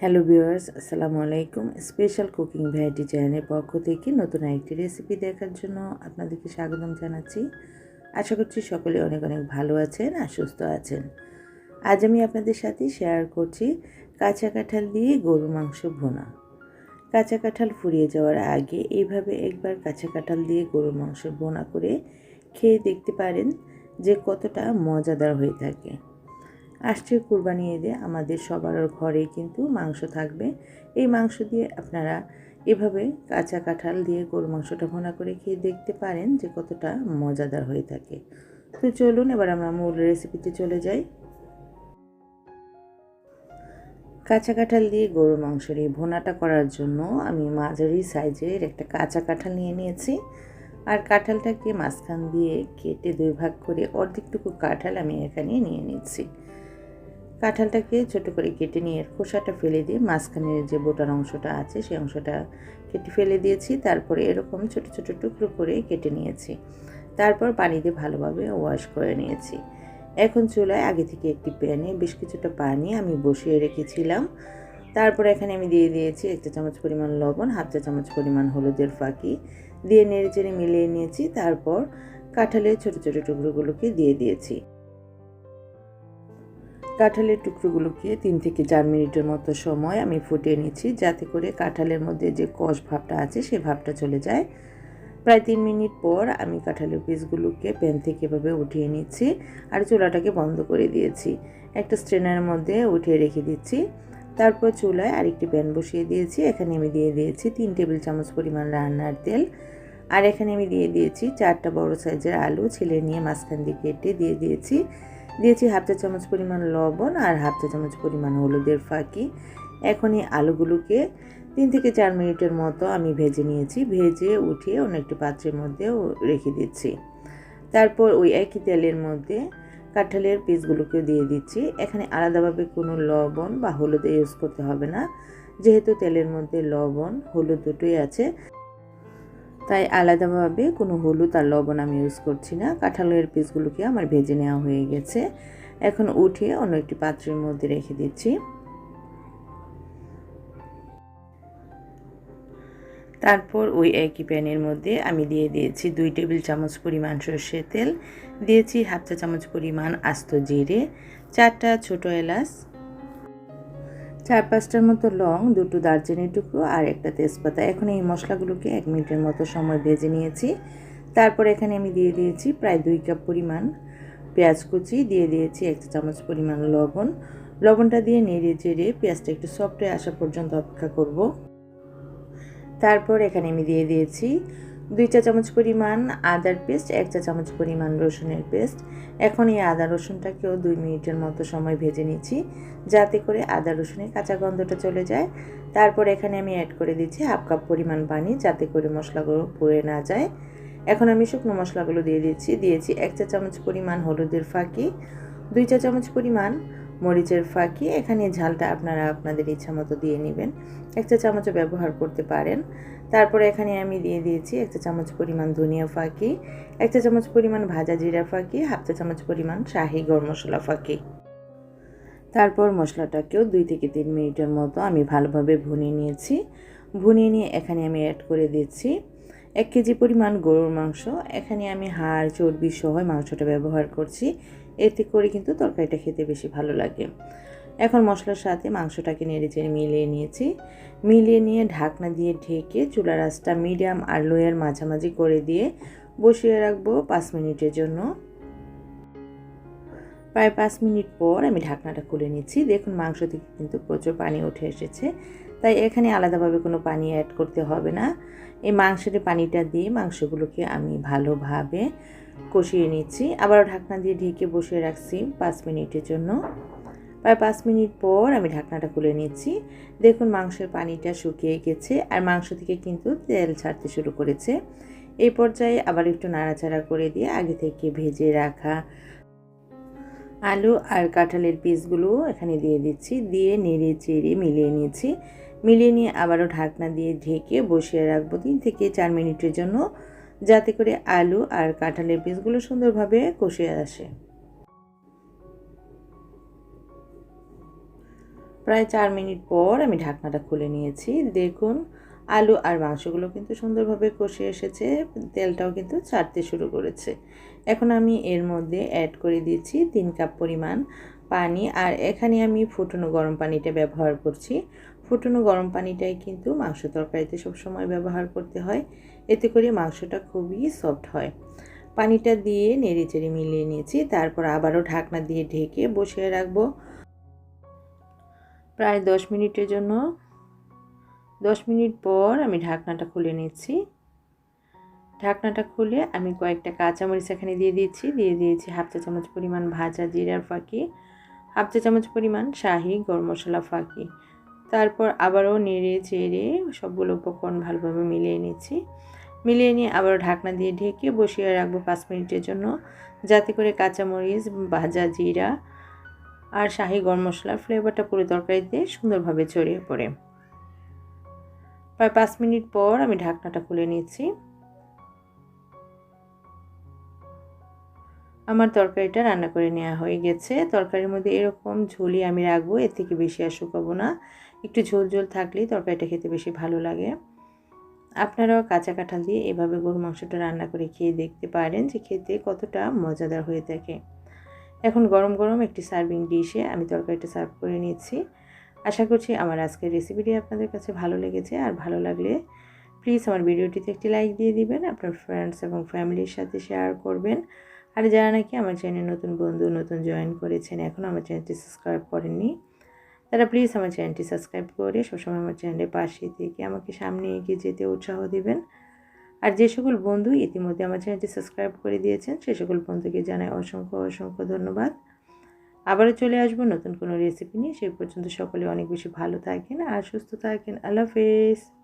Hello viewers, আসসালামু আলাইকুম। Special cooking variety চ্যানেলের পক্ষ থেকে নতুন আরেকটি রেসিপি দেখার জন্য আপনাদেরকে স্বাগতম জানাচ্ছি। আশা করছি সকলে অনেক অনেক ভালো আছেন আর সুস্থ আছেন। আজ আমি আপনাদের সাথে শেয়ার করছি কাঁচা কাঁঠাল দিয়ে গরুর মাংস ভোনা। কাঁচা কাঁঠাল ফুরিয়ে যাওয়ার আগে এইভাবে একবার কাঁচা কাঁঠাল দিয়ে গরুর মাংস ভোনা করে খেয়ে দেখতে পারেন যে কতটা মজাদার হয়ে থাকে। আসছে কুরবানি ঈদে আমাদের সবার ঘরে কিন্তু মাংস থাকবে। এই মাংস দিয়ে আপনারা এভাবে কাঁচা কাঁঠাল দিয়ে গরু মাংসটা ভোনা করে খেয়ে দেখতে পারেন যে কতটা মজাদার হয়ে থাকে। তো চলুন এবার আমরা মূল রেসিপিতে চলে যাই। কাঁচা কাঁঠাল দিয়ে গরুর মাংসের এই ভোনাটা করার জন্য আমি মাঝারি সাইজের একটা কাঁচা কাঁঠাল নিয়ে নিয়েছি। আর কাঁঠালটাকে মাঝখান দিয়ে কেটে দুই ভাগ করে অর্ধেকটুকু কাঁঠাল আমি এখানে নিয়ে নিচ্ছি। কাঁঠালটাকে ছোট করে কেটে নিয়ে খোসাটা ফেলে দিয়ে মাঝখানের যে বোটার অংশটা আছে, সেই অংশটা কেটে ফেলে দিয়েছি। তারপরে এরকম ছোট ছোট টুকরো করে কেটে নিয়েছি। তারপর পানি দিয়ে ভালোভাবে ওয়াশ করে নিয়েছি। এখন চুলায় আগে থেকে একটি প্যানে বেশ কিছুটা পানি আমি বসিয়ে রেখেছিলাম। তারপর এখানে আমি দিয়ে দিয়েছি একটা চামচ পরিমাণ লবণ, হাফ চা চামচ পরিমাণ হলুদের ফাঁকি। দিয়ে নেড়ে চেড়ে মিলিয়ে নিয়েছি। তারপর কাঁঠালের ছোট ছোট টুকরোগুলোকে দিয়ে দিয়েছি। কাঁঠালের টুকরোগুলোকে তিন থেকে চার মিনিটের মতো সময় আমি ফুটিয়ে নিচ্ছি, যাতে করে কাঁঠালের মধ্যে যে কষ ভাবটা আছে সে ভাবটা চলে যায়। প্রায় তিন মিনিট পর আমি কাঁঠালের পিসগুলোকে প্যান থেকে এভাবে উঠিয়ে নিচ্ছি আর চুলাটাকে বন্ধ করে দিয়েছি। একটা স্ট্রেনারের মধ্যে উঠিয়ে রেখে দিচ্ছি। তারপর চুলায় আরেকটি প্যান বসিয়ে দিয়েছি। এখানে আমি দিয়ে দিয়েছি তিন টেবিল চামচ পরিমাণ রান্নার তেল। আর এখানে আমি দিয়ে দিয়েছি চারটা বড় সাইজের আলু ছিলে নিয়ে মাঝখান দিয়ে কেটে দিয়ে দিয়েছি। দিয়েছি হাফ চা চামচ পরিমাণ লবণ আর হাফ চা চামচ পরিমাণ হলুদের ফাঁকি। এখন এই আলুগুলোকে তিন থেকে চার মিনিটের মতো আমি ভেজে নিয়েছি। ভেজে উঠিয়ে অন্য একটি পাত্রের মধ্যে রেখে দিচ্ছি। তারপর ওই একই তেলের মধ্যে কাঁঠালের পিসগুলোকেও দিয়ে দিচ্ছি। এখানে আলাদাভাবে কোনো লবণ বা হলুদ ইউজ করতে হবে না। যেহেতু তেলের মধ্যে লবণ, হলুদ দুটোই আছে। তাই আলাদাভাবে কোনো হলুদ আর লবণ আমি ইউজ করছি না। কাঁঠালের পিসগুলোকে আমার ভেজে নেওয়া হয়ে গেছে। এখন উঠিয়ে অন্য একটি পাত্রের মধ্যে রেখে দিচ্ছি। তারপর ওই একই প্যানের মধ্যে আমি দিয়ে দিয়েছি দুই টেবিল চামচ পরিমাণ সর্ষের তেল। দিয়েছি হাফ চা চামচ পরিমাণ আস্ত জিরে, চারটা ছোটো এলাচ চার পাঁচটার মতো লং, দুটো দারচিনির টুকরো আর একটা তেজপাতা। এখন এই মশলাগুলোকে এক মিনিটের মতো সময় ভেজে নিয়েছি। তারপর এখানে আমি দিয়ে দিয়েছি প্রায় দুই কাপ পরিমাণ পেঁয়াজ কুচি, দিয়ে দিয়েছি এক চামচ পরিমাণ লবণ। লবণটা দিয়ে নেড়ে চেড়ে পেঁয়াজটা একটু সফট হয়ে আসা পর্যন্ত অপেক্ষা করব। তারপর এখানে আমি দিয়ে দিয়েছি দুই চা চামচ পরিমাণ আদার পেস্ট, এক চা চামচ পরিমাণ রসুনের পেস্ট। এখন এই আদা রসুনটাকেও দুই মিনিটের মতো সময় ভেজে নিচ্ছি, যাতে করে আদা রসুনের কাঁচা গন্ধটা চলে যায়। তারপর এখানে আমি অ্যাড করে দিচ্ছি হাফ কাপ পরিমাণ পানি, যাতে করে মশলাগুলো পুড়ে না যায়। এখন আমি শুকনো মশলাগুলো দিয়ে দিচ্ছি, দিয়েছি এক চা চামচ পরিমাণ হলুদের ফাঁকি, দুই চা চামচ পরিমাণ মরিচের ফাঁকি, এখানে ঝালটা আপনারা আপনাদের ইচ্ছা মতো দিয়ে নেবেন। এক চা চামচও ব্যবহার করতে পারেন। তারপরে এখানে আমি দিয়ে দিয়েছি এক চা চামচ পরিমাণ ধনিয়া ফাঁকি, এক চা চামচ পরিমাণ ভাজা জিরা ফাঁকি, হাফ চা চামচ পরিমাণ শাহি গরম মশলা ফাঁকি। তারপর মশলাটাকেও দুই থেকে তিন মিনিটের মতো আমি ভালোভাবে ভুনিয়ে নিয়েছি। ভুনিয়ে নিয়ে এখানে আমি অ্যাড করে দিচ্ছি এক কেজি পরিমাণ গরুর মাংস। এখানে আমি হাড় চর্বি সহ মাংসটা ব্যবহার করছি। এতে করে কিন্তু তরকারিটা খেতে বেশি ভালো লাগে। এখন মশলার সাথে মাংসটাকে নেড়ে চেড়ে মিলিয়ে নিয়েছি। মিলিয়ে নিয়ে ঢাকনা দিয়ে ঢেকে চুলা রাসটা মিডিয়াম আর লোয়ের মাঝামাঝি করে দিয়ে বসিয়ে রাখব পাঁচ মিনিটের জন্য। প্রায় পাঁচ মিনিট পর আমি ঢাকনাটা খুলে নিচ্ছি। দেখুন মাংস থেকে কিন্তু প্রচুর পানি উঠে এসেছে। তাই এখানে আলাদাভাবে কোনো পানি অ্যাড করতে হবে না। এই মাংসের পানিটা দিয়ে মাংসগুলোকে আমি ভালোভাবে কষিয়ে নিচ্ছি। আবার ঢাকনা দিয়ে ঢেকে বসিয়ে রাখছি পাঁচ মিনিটের জন্য। প্রায় পাঁচ মিনিট পর আমি ঢাকনাটা খুলে নিচ্ছি। দেখুন মাংসের পানিটা শুকিয়ে গেছে আর মাংস থেকে কিন্তু তেল ছাড়তে শুরু করেছে। এই পর্যায়ে আবার একটু নাড়াচাড়া করে দিয়ে আগে থেকে ভেজে রাখা আলু আর কাঁঠালের পিসগুলো এখানে দিয়ে দিচ্ছি। দিয়ে নেড়ে চেড়ে মিলিয়ে নিয়েছি মিলিয়ে নিয়ে আবারও ঢাকনা দিয়ে ঢেকে বসিয়ে রাখব তিন থেকে চার মিনিটের জন্য, যাতে করে আলু আর কাঁঠালের পিসগুলো সুন্দরভাবে কষিয়ে আসে। প্রায় চার মিনিট পর আমি ঢাকনাটা খুলে নিয়েছি। দেখুন, আলু আর মাংসগুলো কিন্তু সুন্দরভাবে কষে এসেছে, তেলটাও কিন্তু ছাড়তে শুরু করেছে। এখন আমি এর মধ্যে অ্যাড করে দিচ্ছি তিন কাপ পরিমাণ পানি, আর এখানে আমি ফুটনো গরম পানিটা ব্যবহার করছি। ফুটনো গরম পানিটাই কিন্তু মাংস তরকারিতে সবসময় ব্যবহার করতে হয়। এতে করে মাংসটা খুবই সফট হয়। পানিটা দিয়ে নেড়ে চেড়ে মিলিয়ে নিয়েছি, তারপর আবারও ঢাকনা দিয়ে ঢেকে বসিয়ে রাখব। প্রায় দশ মিনিটের জন্য। দশ মিনিট পর আমি ঢাকনাটা খুলে নিচ্ছি। ঢাকনাটা খুলে আমি কয়েকটা কাঁচামরিচ এখানে দিয়ে দিচ্ছি দিয়ে দিয়েছি হাফ চা চামচ পরিমাণ ভাজা জিরার ফাঁকি, হাফ চা চামচ পরিমাণ শাহি গরম মশলা ফাঁকি। তারপর আবারও নেড়ে চেড়ে সবগুলো উপকরণ ভালোভাবে মিলিয়ে নিচ্ছি। মিলিয়ে নিয়ে আবারও ঢাকনা দিয়ে ঢেকে বসিয়ে রাখব পাঁচ মিনিটের জন্য, যাতে করে কাঁচামরিচ, ভাজা জিরা আর শাহি গরম মশলার ফ্লেভারটা পুরো তরকারিতে সুন্দরভাবে ছড়িয়ে পড়ে। প্রায় পাঁচ মিনিট পর আমি ঢাকনাটা খুলে নিচ্ছি। আমার তরকারিটা রান্না করে নেওয়া হয়ে গেছে। তরকারির মধ্যে এরকম ঝোলই আমি রাখব, এর থেকে বেশি আর শুকাবো না। একটু ঝোল ঝোল থাকলেই তরকারিটা খেতে বেশি ভালো লাগে। আপনারাও কাঁচা কাঁঠাল দিয়ে এভাবে গরু মাংসটা রান্না করে খেয়ে দেখতে পারেন যে খেতে কতটা মজাদার হয়ে থাকে। এখন গরম গরম একটি সার্ভিং ডিশে আমি তরকারিটা সার্ভ করে নিচ্ছি। আশা করছি আমার আজকের রেসিপিটি আপনাদের কাছে ভালো লেগেছে। আর ভালো লাগলে প্লিজ আমার ভিডিওটিতে একটি লাইক দিয়ে দিবেন, আপনার ফ্রেন্ডস এবং ফ্যামিলির সাথে শেয়ার করবেন। আর যারা নাকি আমার চ্যানেল নতুন বন্ধু, নতুন জয়েন করেছেন, এখন আমার চ্যানেলটি সাবস্ক্রাইব করেননি তারা প্লিজ আমার চ্যানেলটি সাবস্ক্রাইব করে সবসময় আমার চ্যানেলের পাশে থেকে আমাকে সামনে এগিয়ে যেতে উৎসাহ দেবেন। আর যে সকল বন্ধু ইতিমধ্যে আমার চ্যানেলটি সাবস্ক্রাইব করে দিয়েছেন, সে সকল বন্ধুকে জানাই অসংখ্য অসংখ্য ধন্যবাদ। আবারও চলে আসব নতুন কোনো রেসিপি নিয়ে। সেই পর্যন্ত সকলে অনেক বেশি ভালো থাকেন আর সুস্থ থাকেন। আল্লাহ হাফেজ।